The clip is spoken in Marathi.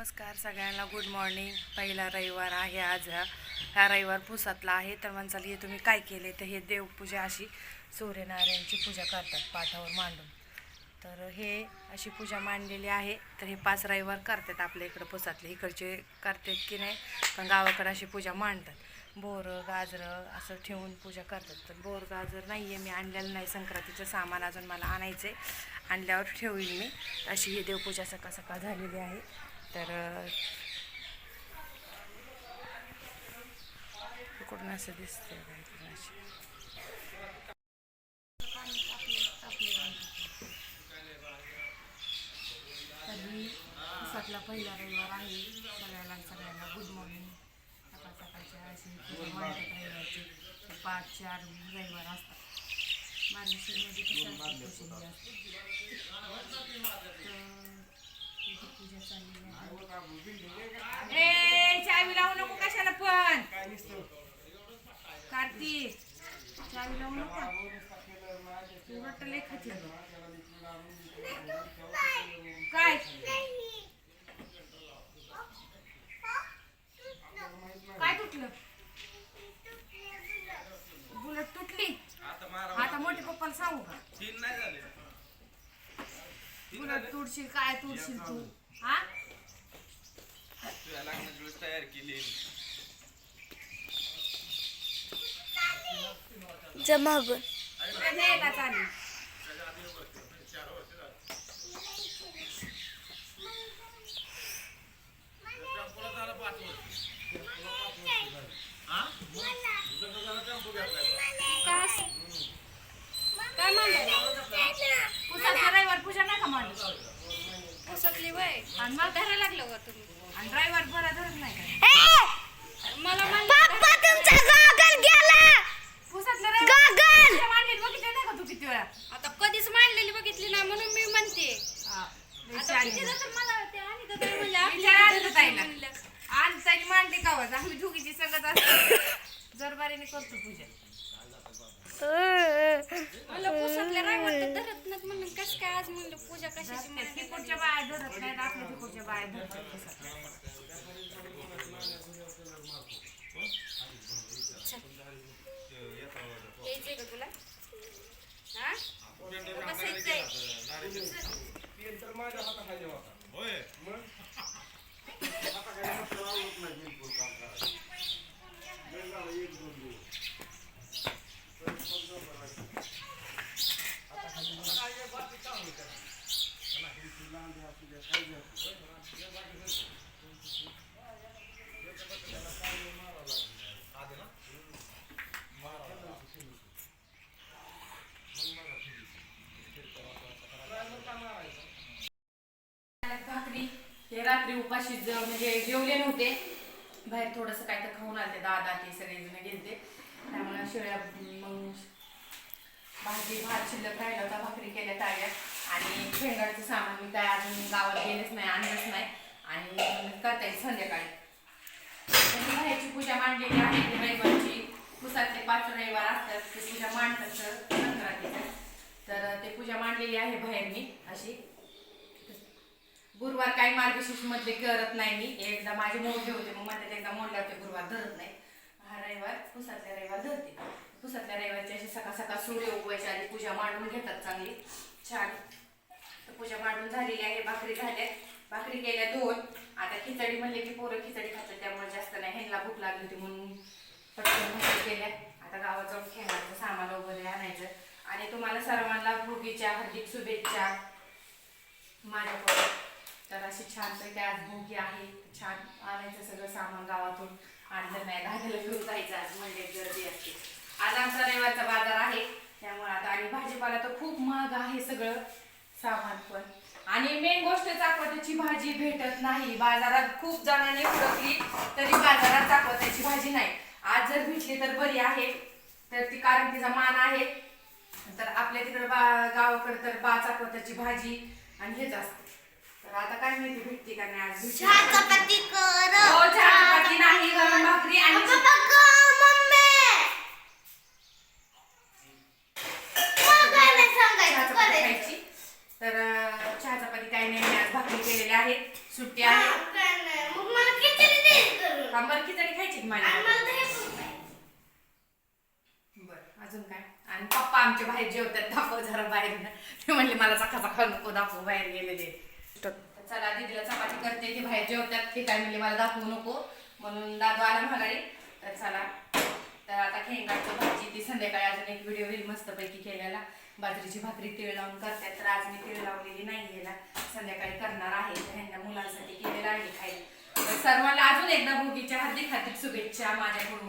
नमस्कार सगळ्यांना. गुड मॉर्निंग पहिला रविवार आहे आज. हा रविवार पुसातला आहे. तर म्हणसाल हे तुम्ही काय केले तर हे देवपूजा अशी सूर्यनारायणची पूजा करतात पाठावर मांडून. तर हे अशी पूजा मांडलेली आहे. तर हे पाच रविवार करतात आपल्या इकडं पुसातले. इकडचे करतात की नाही? पण गावाकडं अशी पूजा मांडतात. बोरं गाजरं असं ठेवून पूजा करतात. तर बोर गाजर नाही आहे मी आणलेलं नाही. संक्रांतीचं सामान अजून मला आणायचं आहे आणल्यावर ठेवील मी. अशी ही देवपूजा सकाळ सकाळ झालेली आहे. तर कुठून असं दिसते बघा, इकडून अशी. पहिला रविवार आहे. सगळ्याला सगळ्यांना गुड मॉर्निंग सकाळ सकाळच्या अशी रविवारची पाच चार रविवार असतात. मार्गशीरमध्ये कसं असतं. तर पूजा चाललेली आहे ए चावी लावू नको कशाला पण. कार्तिक चावी लावू नको. उलट लय काय? काय तुटलं? बुलट तुटली. आता मोठे पप्पाला सांगू का? बुलट तुडशील काय तुडशील तू? हा? तयार केली. जमागून तुला द्यायला चालेल पुसातला रविवार पूजा नका मांडू. पुसतली वय. आणि मग धरायला लागलं का तुम्ही. आणि ड्रायव्हर बरा धरत नाही का? मला पप्पा तुमचा गॉगल गेला! पुसातला गॉगल! रविवार मांडली बघितलं नाही का तू किती वेळा? आता कधीच मांडलेली बघितली ना म्हणून मी म्हणते. हा, आता किती. तर मला ते आणि तर म्हणले विचार ताईला. म्हणलं. आणि त्याची मांडली का वाज आम्ही दोघीची संगत असतो जरबारीने करतो पूजा मला पुसतल्या रायवर तर धरत नाहीत म्हणून कसं काय आज म्हणलं पूजा कशाची मांडली? तिकडच्या बाया धरत नाहीत आपल्या तिकडच्या बाया धरतात पुसातल्या. यायचंय का तुला हा बसायचंय भाकरी हे रात्री उपाशी म्हणजे जेवले नव्हते. बाहेर थोडंसं काय तर खाऊन आले दादा ते सगळेजण गेलते. त्यामुळे शिळ्या मग भाजी भात शिल्लक राहिला होता भाकरी केल्या ताळ्यात आणि शेंगाचं सामान मी काय अजून गावात गेलेच नाही आणलंच नाही. आणि करता येईल संध्याकाळी. त्यांनी बाहेरची पूजा मांडलेली आहे. रविवारची पुसातले पाच रविवार असतात. ते पूजा मांडतात संक्रांतीचं. तर ते पूजा मांडलेली आहे बाहेर मी. अशी. गुरुवार काही मार्गशीर्ष करत नाही मी. एकदा माझे मोडले होते मग मध्ये एकदा मोडले होते गुरुवार धरत नाही. हा रविवार पुसातल्या रविवार धरते. पुसातल्या रविवारची अशी सकाळ सकाळ सूर्य उगवायची आधी पूजा मांडून घेतात चांगली. छान. पूजा मांडून झालेली आहे भाकरी झाल्या. भाकरी केल्या दोन. आता खिचडी म्हणले की पोरं खिचडी खातात त्यामुळे जास्त नाही. ह्यांना भूक लागली होती म्हणून पटकन भाकरी केल्या. आता गावात जाऊन खेळायचं सामान वगैरे आणायचं. आणि तुम्हाला सर्वांना भोगीच्या हार्दिक शुभेच्छा. माझ्याकडून तर अशी छानपैकी आज भोगी आहे. छान आणायचं सगळं सामान गावातून. आणलं नाही दादाला घेऊन जायचं आज म्हणजे गर्दी असते. आज आमचा रविवारचा बाजार आहे. त्यामुळे आता आणि भाजीपाला तर खूप महाग आहे सगळं. सामान पण. आणि मेन गोष्ट चाकवत्याची भाजी भेटत नाही. बाजारात खूप जणांनी हुडकली तरी बाजारात चाकवत्याची भाजी नाही. आज जर भेटली तर बरी आहे. तर ती कारण तिचा मान आहे. तर आपल्या तिकडे बा गावाकडे तर बा चाकवत्याची भाजी आणि हेच असते. तर आता काय माहिती भेटते का नाही आज? हो चपाती नाही गरम भाकरी आणि पप्पा कर मम्मी मग काय नाही चहा सांगायचं चपाती करायचं खायची तर अं, चहा चपाती काही नाही मी आज भाकरी केलेल्या आहेत सुट्टी आहे. खिचडी खायची माझी. बर अजून काय? आणि पप्पा आमचे बाहेर जेवतात दाखव जरा बाहेर. ते म्हणले मला चका चका नको दाखव बाहेर गेलेले. चला दीदीला चपाती करते ते बाहेर जेवतात. ते काय म्हणले मला दाखवू नको. म्हणून दादू आला महागारी तर चला. तर आता खेंगाची भाजी ती संध्याकाळी अजून एक व्हिडिओ होईल मस्तपैकी केलेला. बाजरीची भाकरी तीळ लावून करतात तर आज मी तीळ लावलेली नाही याला. संध्याकाळी करणार आहे. तर ह्यांना मुलांसाठी केलेलं आहे खायला. तर सर्वांना अजून एकदा भोगीच्या हार्दिक हार्दिक शुभेच्छा माझ्याकडून.